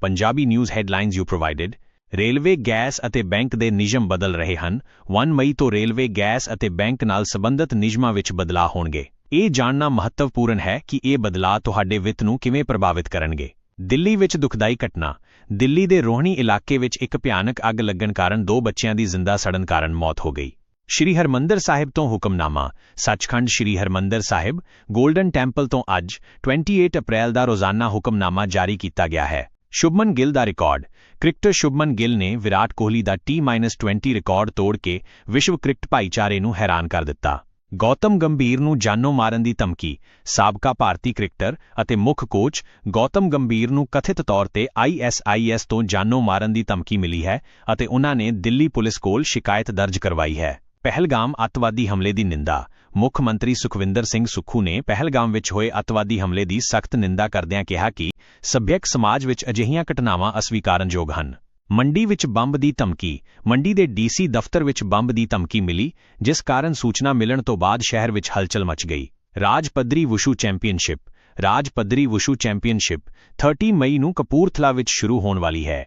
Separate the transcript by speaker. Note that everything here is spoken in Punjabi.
Speaker 1: ਪੰਜਾਬੀ ਨਿਊਜ਼ ਹੈਡਲਾਈਨਸ ਯੂ ਪ੍ਰੋਵਾਈਡਡ ਰੇਲਵੇ ਗੈਸ ਅਤੇ ਬੈਂਕ ਦੇ ਨਿਯਮ ਬਦਲ ਰਹੇ ਹਨ। 1 ਮਈ ਤੋਂ ਰੇਲਵੇ ਗੈਸ ਅਤੇ ਬੈਂਕ ਨਾਲ ਸੰਬੰਧਿਤ ਨਿਯਮਾਂ ਵਿੱਚ ਬਦਲਾਅ ਹੋਣਗੇ। ਇਹ ਜਾਣਨਾ ਮਹੱਤਵਪੂਰਨ ਹੈ ਕਿ ਇਹ ਬਦਲਾਅ ਤੁਹਾਡੇ ਵਿੱਤ ਨੂੰ ਕਿਵੇਂ ਪ੍ਰਭਾਵਿਤ ਕਰਨਗੇ। ਦਿੱਲੀ ਵਿੱਚ ਦੁਖਦਾਈ ਘਟਨਾ। ਦਿੱਲੀ ਦੇ ਰੋਹਣੀ ਇਲਾਕੇ ਵਿੱਚ ਇੱਕ ਭਿਆਨਕ ਅੱਗ ਲੱਗਣ ਕਾਰਨ ਦੋ ਬੱਚਿਆਂ ਦੀ ਜ਼ਿੰਦਾ ਸੜਨ ਕਾਰਨ ਮੌਤ ਹੋ ਗਈ। ਸ਼੍ਰੀ ਹਰਮੰਦਰ ਸਾਹਿਬ ਤੋਂ ਹੁਕਮਨਾਮਾ। ਸੱਚਖੰਡ ਸ਼੍ਰੀ ਹਰਮੰਦਰ ਸਾਹਿਬ 골ਡਨ ਟੈਂਪਲ ਤੋਂ ਅੱਜ 28 ਅਪ੍ਰੈਲ ਦਾ ਰੋਜ਼ਾਨਾ ਹੁਕਮਨਾਮਾ ਜਾਰੀ ਕੀਤਾ ਗਿਆ ਹੈ। ਸ਼ੁਭਮਨ ਗਿੱਲ ਦਾ ਰਿਕਾਰਡ। ਕ੍ਰਿਕਟਰ ਸ਼ੁਭਮਨ ਗਿੱਲ ਨੇ ਵਿਰਾਟ ਕੋਹਲੀ ਦਾ T-20 ਰਿਕਾਰਡ ਤੋੜ ਕੇ ਵਿਸ਼ਵ ਕ੍ਰਿਕਟ ਭਾਈਚਾਰੇ ਨੂੰ ਹੈਰਾਨ ਕਰ ਦਿੱਤਾ। ਗੌਤਮ ਗੰਭੀਰ ਨੂੰ ਜਾਨੋਂ ਮਾਰਨ ਦੀ ਧਮਕੀ, ਸਾਬਕਾ ਭਾਰਤੀ ਕ੍ਰਿਕਟਰ ਅਤੇ ਮੁੱਖ ਕੋਚ ਗੌਤਮ ਗੰਭੀਰ ਨੂੰ ਕਥਿਤ ਤੌਰ ਤੇ ISIS ਤੋਂ ਜਾਨੋਂ ਮਾਰਨ ਦੀ ਧਮਕੀ ਮਿਲੀ ਹੈ ਅਤੇ ਉਨ੍ਹਾਂ ਨੇ ਦਿੱਲੀ ਪੁਲਿਸ ਕੋਲ ਸ਼ਿਕਾਇਤ ਦਰਜ ਕਰਵਾਈ ਹੈ। ਪਹਿਲਗਾਮ ਅੱਤਵਾਦੀ ਹਮਲੇ ਦੀ ਨਿੰਦਾ। ਮੁੱਖ ਮੰਤਰੀ ਸੁਖਵਿੰਦਰ ਸਿੰਘ ਸੁੱਖੂ ਨੇ ਪਹਿਲਗਾਮ ਵਿੱਚ ਹੋਏ ਅੱਤਵਾਦੀ ਹਮਲੇ ਦੀ ਸਖਤ ਨਿੰਦਾ ਕਰਦਿਆਂ ਕਿਹਾ ਕਿ ਸੱਭਿਅਕ ਸਮਾਜ ਵਿੱਚ ਅਜਿਹੀਆਂ ਘਟਨਾਵਾਂ ਅਸਵੀਕਾਰਨਯੋਗ ਹਨ। ਮੰਡੀ ਵਿੱਚ ਬੰਬ ਦੀ ਧਮਕੀ। ਮੰਡੀ ਦੇ ਡੀਸੀ ਦਫ਼ਤਰ ਵਿੱਚ ਬੰਬ ਦੀ ਧਮਕੀ ਮਿਲੀ, ਜਿਸ ਕਾਰਨ ਸੂਚਨਾ ਮਿਲਣ ਤੋਂ ਬਾਅਦ ਸ਼ਹਿਰ ਵਿੱਚ ਹਲਚਲ ਮਚ ਗਈ। ਰਾਜ ਪੱਧਰੀ ਵੁਸ਼ੂ ਚੈਂਪੀਅਨਸ਼ਿਪ। ਰਾਜ ਪੱਧਰੀ ਵੁਸ਼ੂ ਚੈਂਪੀਅਨਸ਼ਿਪ 30 ਮਈ ਨੂੰ ਕਪੂਰਥਲਾ ਵਿੱਚ ਸ਼ੁਰੂ ਹੋਣ ਵਾਲੀ ਹੈ।